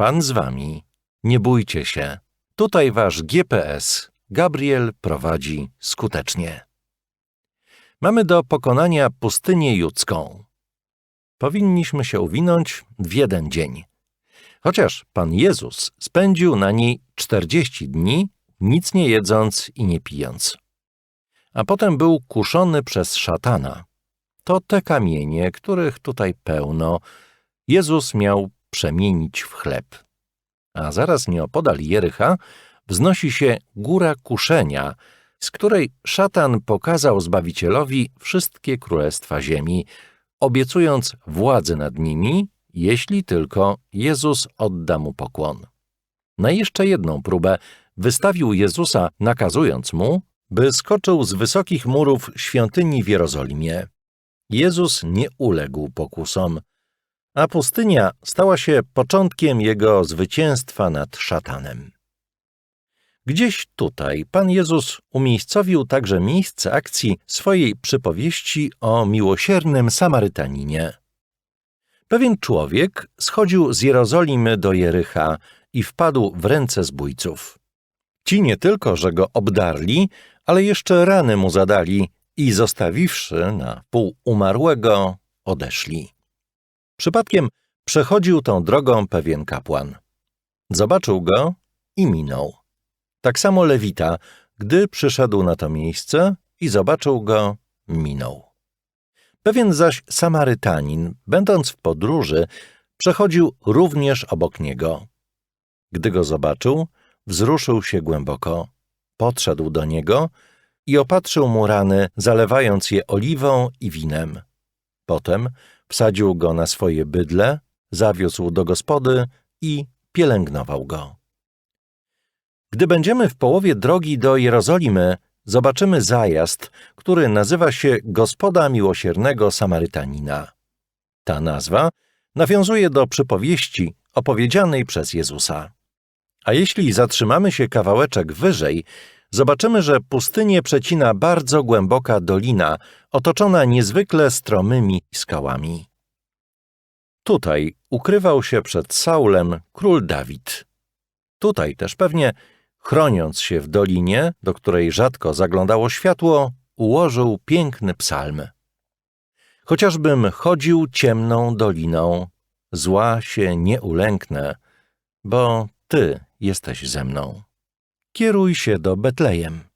Pan z wami. Nie bójcie się. Tutaj wasz GPS. Gabriel prowadzi skutecznie. Mamy do pokonania pustynię judzką. Powinniśmy się uwinąć w jeden dzień. Chociaż Pan Jezus spędził na niej czterdzieści dni, nic nie jedząc i nie pijąc. A potem był kuszony przez szatana. To te kamienie, których tutaj pełno, Jezus miał przemienić w chleb. A zaraz nieopodal Jericha wznosi się góra kuszenia, z której szatan pokazał Zbawicielowi wszystkie królestwa ziemi, obiecując władzę nad nimi, jeśli tylko Jezus odda mu pokłon. Na jeszcze jedną próbę wystawił Jezusa, nakazując mu, by skoczył z wysokich murów świątyni w Jerozolimie. Jezus nie uległ pokusom, a pustynia stała się początkiem jego zwycięstwa nad szatanem. Gdzieś tutaj Pan Jezus umiejscowił także miejsce akcji swojej przypowieści o miłosiernym Samarytaninie. Pewien człowiek schodził z Jerozolimy do Jericha i wpadł w ręce zbójców. Ci nie tylko, że go obdarli, ale jeszcze rany mu zadali i zostawiwszy na pół umarłego, odeszli. Przypadkiem przechodził tą drogą pewien kapłan. Zobaczył go i minął. Tak samo Lewita, gdy przyszedł na to miejsce i zobaczył go, minął. Pewien zaś Samarytanin, będąc w podróży, przechodził również obok niego. Gdy go zobaczył, wzruszył się głęboko, podszedł do niego i opatrzył mu rany, zalewając je oliwą i winem. Potem wsadził go na swoje bydle, zawiózł do gospody i pielęgnował go. Gdy będziemy w połowie drogi do Jerozolimy, zobaczymy zajazd, który nazywa się Gospoda Miłosiernego Samarytanina. Ta nazwa nawiązuje do przypowieści opowiedzianej przez Jezusa. A jeśli zatrzymamy się kawałeczek wyżej, zobaczymy, że pustynię przecina bardzo głęboka dolina, otoczona niezwykle stromymi skałami. Tutaj ukrywał się przed Saulem król Dawid. Tutaj też pewnie, chroniąc się w dolinie, do której rzadko zaglądało światło, ułożył piękny psalm. Chociażbym chodził ciemną doliną, zła się nie ulęknę, bo Ty jesteś ze mną. Kieruj się do Betlejem.